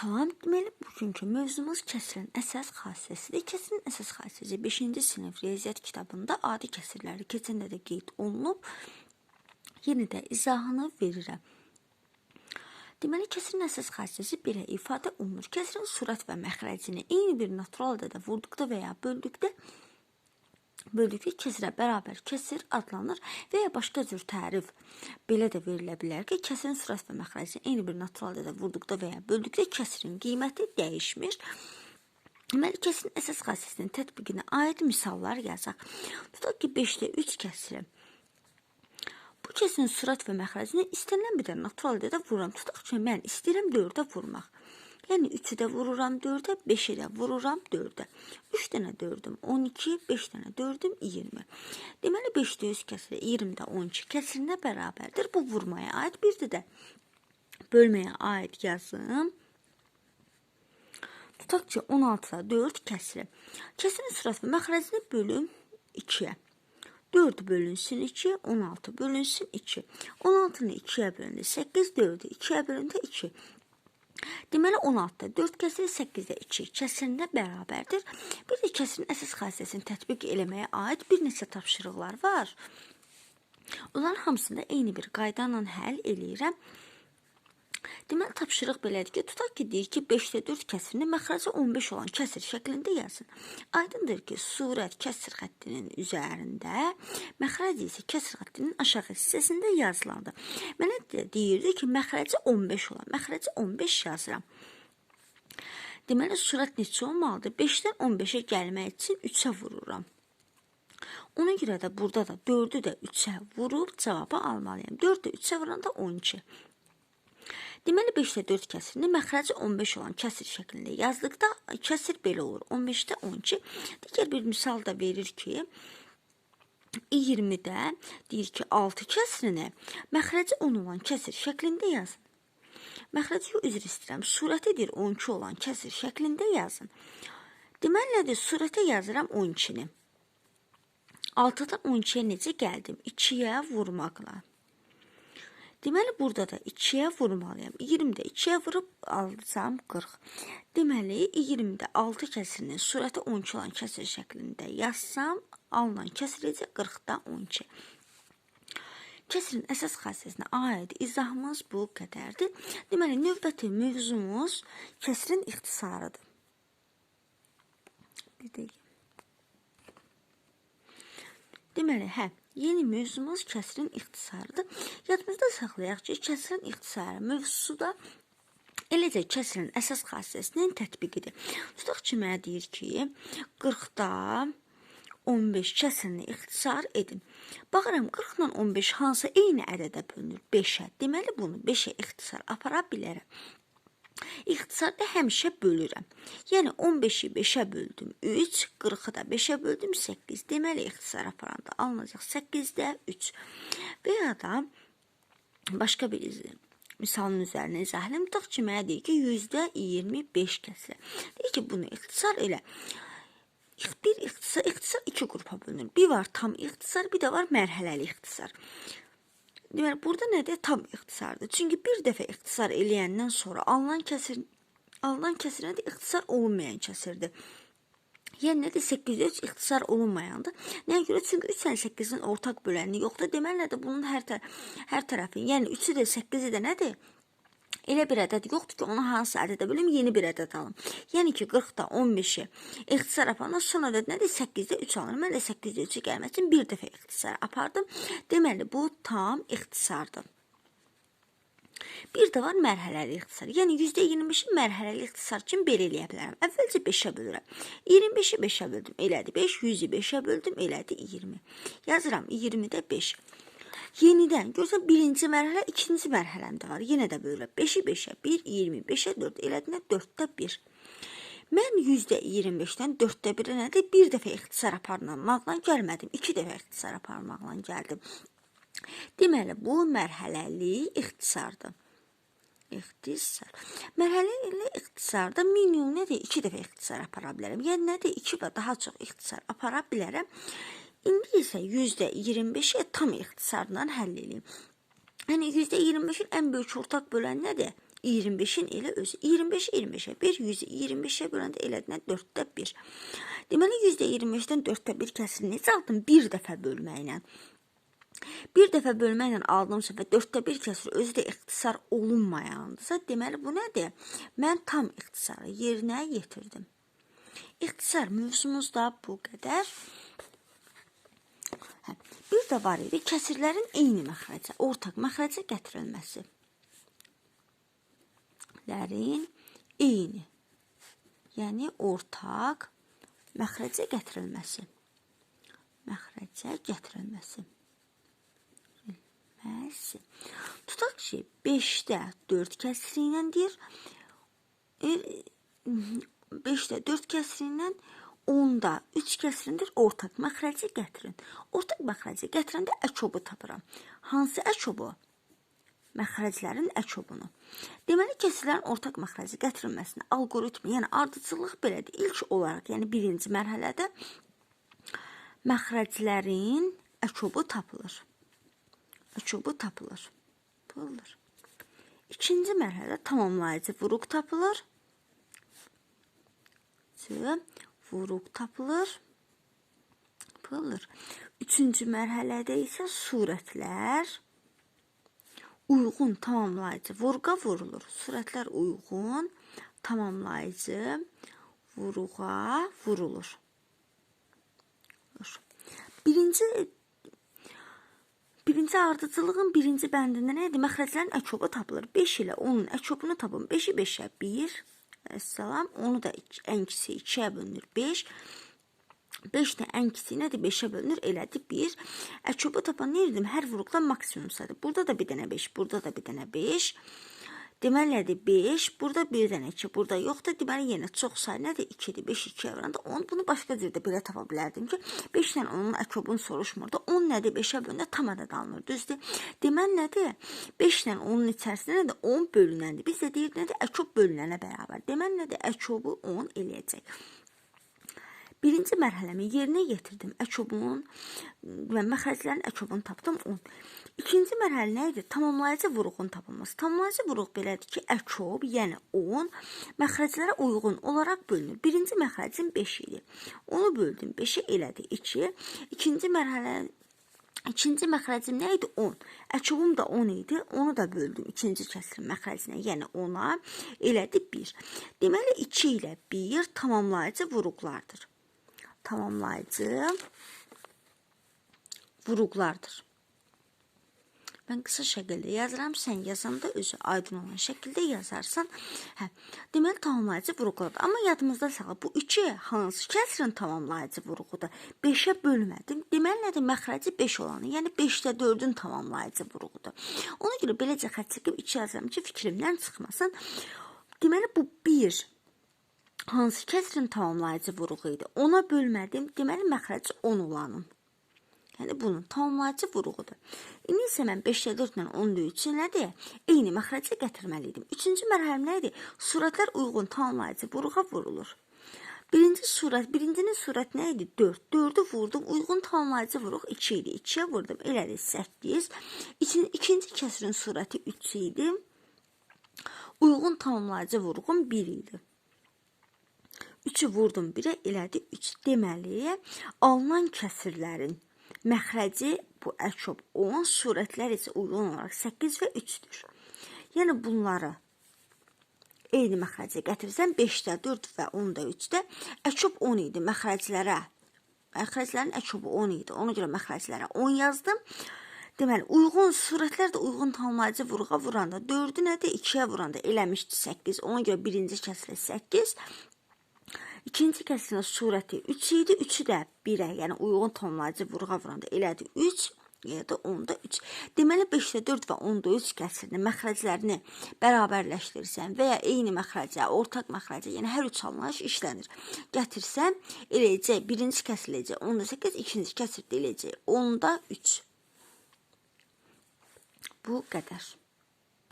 Salam, deməli bugünkü mövzumuz kəsirin əsas xassəsidir. Kəsirin əsas xassəsi 5-ci sinif riyaziyyat kitabında adi kəsirləri keçəndə də qeyd olunub. Yenə də izahını verirəm. Deməli kəsirin əsas xassəsi belə ifadə olunur. Kəsirin surət və məxrəcini eyni bir natural adada vurduqda və ya böldükdə böldükdə kəsirə bərabər kəsir adlanır və ya başqa cür tərif belə də verilə bilər ki, kəsirin sürət və məxrəcini eyni bir natural adada vurduqda və ya böldükdə kəsirin qiyməti dəyişmir. Deməli, kəsirin əsas xassəsinin tətbiqinə aid misallar yazaq. Tutaq ki, 5-də 3 kəsiri. Bu kəsirin sürət və məxrəcini istənilən bir də natural adada vururam. Tutaq ki, mən istəyirəm 4-də vurmaq. Yəni 3-ü də vururam 4-ə, 5-i də vururam 4-ə. 3 dənə 4-üm 12, 5 dənə 4-üm 20. Deməli 5-də 100 kəsiri 20-də 12 kəsirinə bərabərdir. Bu vurmaya aid bir də bölməyə aid yazım. Tutaq ki 16-da 4 kəsiri. Kəsirin sürət və məxrəcini bölüm 2-yə. 4 bölünsün 2, 16 bölünsün 2. 16-nı 2-yə bölündü 8, 4-ü 2-yə bölündü 2. Deməli 16-da 4 kəsir, 8-də 2 kəsirinə bərabərdir. Bir də kəsirin əsas xassəsini tətbiq eləməyə aid bir neçə tapşırıqlar var. Onların hamısını da eyni bir qayda ilə həll eləyirəm. Deməli tapşırıq belədir ki, tutaq ki, deyir ki, 5-də 4 kəsirini məxrəci 15 olan kəsir şəklində yazın. Aydındır ki, surət kəsir xəttinin üzərində, məxrəc isə kəsir xəttinin aşağı hissəsində yazılandır. Mənə deyirdi ki, məxrəci 15 olan, məxrəci 15 yazıram. Deməli, surət neçə olmalıdır? 5-dən 15-ə gəlmək üçün 3-ə vururam. Ona görə də burada da 4-ü də 3-ə vurub cavabı almalıyam. 4-ü 3-ə vuranda 12. Deməli 5-də 4 kəsirini məxrəci 15 olan kəsir şəklində yazdıqda kəsir belə olur. 15-də 12. Digər bir misal da verir ki, 20-də deyir ki, 6 kəsirini məxrəci 10 olan kəsir şəklində yazın. Məxrəci üzr istəyirəm. Surəti deyir 12 olan kəsir şəklində yazın. Deməli nədir? Surətə yazıram 12-ni. 6-dan 12-yə necə gəldim? 2-yə vurmaqla. Deməli burada da 2-yə vurmalıyam. 20-də 2-yə vurub alsam 40. Deməli 20-də 6 kəsirinin surəti 12 olan kəsir şəklində yazsam alınan kəsir isə 40-da 12. Kəsirin əsas xassəsinə aid izahımız bu qədərdir. Deməli növbəti mövzumuz kəsirin ixtisarıdır. Bir dəqiqə. Deməli, hə, yeni mövzumuz kəsrin ixtisarıdır. Yadımızda saxlayaq ki, kəsrin ixtisarı mövzusu da eləcə kəsrin əsas xassəsinin tətbiqidir. Tutaq ki, mənə deyir ki, 40-da 15 kəsirini ixtisar edin. Baxıram 40 ilə 15 hansı eyni ədədə bölünür? 5-ə. Deməli bunu 5-ə ixtisar apara bilərəm. İxtisarda həmişə bölürəm. Yəni 15-i 5-ə böldüm 3, 40-ı da 5-ə böldüm 8. Deməli ixtisar aparanda alınacaq 8-də 3. Və ya da başqa bir izin misalın üzərinə izahlayım. Tutaq ki, mənə deyir ki, %25 kəsir. Deyir ki, bunu ixtisar elə. Bir ixtisar, ixtisar iki qrupa bölünür. Bir var tam ixtisar, bir də var mərhələli ixtisar. Burada nədir? Tam ixtisardır. Çünki bir dəfə ixtisar eləyəndən sonra alınan kəsir alınan kəsir nədir? İxtisar olunmayan kəsirdir. Yəni nədir? 803 ixtisar olunmayandır. Nəyə görə? Çünki 3 ilə 8-in ortaq böləni yoxdur. Deməli nədir? Bunun hər tərəf, hər tərəfi, yəni 3-ü də 8-i də nədir? Elə bir ədəd yoxdur ki, onu hansı ədədə bölüm, yeni bir ədəd alım. Yəni ki, 40-da 15-i ixtisar aparanda son ədəd nədir? 8-də 3 alırım. Mən də 8-də 3-ü gəlmək üçün bir dəfə ixtisar apardım. Deməli, bu tam ixtisardır. Bir də var mərhələli ixtisar. Yəni %25-i mərhələli ixtisar üçün belə eləyə bilərəm. Əvvəlcə 5-ə bölürəm. 25-i 5-ə böldüm, elədi 5, 100-i 5-ə böldüm, elədi 20. Yazıram 20-də 5. Yenidən görsən birinci mərhələ, ikinci mərhələmdə var. Yenə də böyle 5-i 5-ə 1, 25-ə 4, elədinə 4-də 1. Mən %25-dən 4-də 1-ə nədir? Bir dəfə ixtisar aparmaqla gəlmədim. 2 dəfə ixtisar aparmaqla gəldim. Deməli, bu mərhələli ixtisardır. İxtisar. Mərhələli ixtisarda minimum nədir? 2 dəfə ixtisar apara bilərəm. Yəni nədir? 2 və daha çox ixtisar apara bilərəm. İndi isə %25-i tam ixtisarla həll edeyim. Yəni %25-in ən böyük ortaq bölən nədir? 25-in elə özü. 25 25-ə 1, 100-ü 25-ə böləndə elədinə 4də 1. Deməli 125-dən 4də 1 kəsir necə aldım? Bir dəfə bölməklə. Bir dəfə bölməklə aldımsa və 4də 1 kəsir özü də ixtisar olunmayandırsa, deməli bu nədir? Mən tam ixtisarı yerinə yetirdim. İxtisar mövzumuz da bu qədər. Bir də var idi kəsirlərin eyni məxrəcə, ortaq məxrəcə gətirilməsi. Lərin eyni, yəni ortaq məxrəcə gətirilməsi. Məxrəcə gətirilməsi. Məsi. Tutaq ki, 5-də 4 kəsiri ilə deyir. 5-də 4 kəsiri 10-da 3 kəsirindir ortaq məxrəci gətirin. Ortaq məxrəci gətirəndə əkobu tapıram. Hansı əkobu? Məxrəclərin əkobunu. Deməli kəsirlərin ortaq məxrəci gətirilməsinin alqoritmi, yəni ardıcıllıq belədir. İlk olaraq, yəni birinci mərhələdə məxrəclərin əkobu tapılır. Əkobu tapılır. Tapılır. İkinci mərhələdə tamamlayıcı vuruq tapılır. Vuruq tapılır. Tapılır. Üçüncü mərhələdə isə surətlər uyğun tamamlayıcı vurğa vurulur. Surətlər uyğun tamamlayıcı vuruğa vurulur. Birinci Birinci ardıcılığın birinci bəndində nə idi? Məxrəclərin əkobu tapılır. 5 ilə onun əkobunu tapın. 5-i 5-ə 1. Əssalam. Onu da ən kiçiyi 2-yə bölünür 5. 5 də ən kiçiyi nədir? 5-ə bölünür, elədi 1. Əkobu tapan nə edirdim? Hər vuruqda maksimum saydır. Burada da bir dənə 5, burada da bir dənə 5. Deməli nədir? 5, burada bir dənə 2, burada yoxdur. Deməli yenə çox say nədir? 2-dir. 5 2-yə vuranda 10. Bunu başqa cürdə belə tapa bilərdim ki, 5 ilə onun əkobunu soruşmurdu. 10 nədir? 5-ə bölündə tam ədəd alınır. Düzdür? Deməli nədir? 5 ilə onun içərisində nədir? 10 bölünəndir. Biz də deyirik nədir? Əkob bölünənə bərabər. Deməli nədir? Əkobu 10 eləyəcək. Birinci mərhələmi yerinə yetirdim. Əkobun və məxrəclərin əkobunu tapdım 10. İkinci mərhələ nə idi? Tamamlayıcı vuruğun tapılması. Tamamlayıcı vuruq belədir ki, əkob, yəni 10 məxrəclərə uyğun olaraq bölünür. Birinci məxrəcim 5 idi. Onu böldüm 5-ə elədi 2. İkinci mərhələ İkinci məxrəcim nə idi? 10. Əkobum da 10 idi. Onu da böldüm ikinci kəsirin məxrəcinə, yəni 10-a. Elədi 1. Deməli 2 ilə 1 tamamlayıcı vuruqlardır. Tamamlayıcı vuruqlardır. Ben qısa şəkildə yazıram, sən yazanda özü aydın olan şəkildə yazarsan. Hə, deməli tamamlayıcı vuruqlardır. Amma yadımızda saxla, bu 2 hansı kəsrin tamamlayıcı vuruğudur? 5-ə bölmədim. Deməli nədir? Məxrəci 5 olanı, yəni 5-də 4-ün tamamlayıcı vuruğudur. Ona görə beləcə xətt çəkib 2 yazıram ki, fikrimdən çıxmasın. Deməli bu 1 hansı kəsrin tamamlayıcı vuruğu idi? Ona bölmədim. Deməli məxrəci 10 olanın. Yəni bunun tamamlayıcı vuruğudur. İndi isə mən 5-də 4 ilə 10 üçün nədir? Eyni məxrəcə gətirməli idim. Üçüncü mərhələ nə idi? Surətlər uyğun tamamlayıcı vuruğa vurulur. Birinci surət, birincinin surət nə idi? 4. 4-ü vurdum, uyğun tamamlayıcı vuruq 2 idi. 2-yə vurdum, elədi 8. İkinci, ikinci kəsirin surəti 3 idi. Uyğun tamamlayıcı vuruğum 1 idi. 3-ü vurdum 1-ə, elədi 3. Deməli, alınan kəsirlərin məxrəci bu əkob 10, surətlər isə uyğun olaraq 8 və 3-dür. Yəni bunları eyni məxrəcə gətirsəm 5-də 4 və 10-da 3-də əkob 10 idi məxrəclərə. Məxrəclərin əkobu 10 idi. Ona görə məxrəclərə 10 yazdım. Deməli, uyğun surətlər də uyğun tamamlayıcı vuruğa vuranda 4-ü nədir? 2-yə vuranda eləmişdi 8. Ona görə birinci kəsilə 8, İkinci kəsirin surəti 3 idi. 3-ü də 1-ə, yəni uyğun tonlayıcı vurğa vuranda elədi 3 ya da 10-da 3. Deməli 5-də 4 və 10-da 3 kəsirini, məxrəclərini bərabərləşdirsən və ya eyni məxrəcə, ortaq məxrəcə, yəni hər üç anlayış işlənir. Gətirsən, eləcək, birinci kəsiləcək 10-da 8, ikinci kəsirdə eləcək 10-da 3. Bu qədər.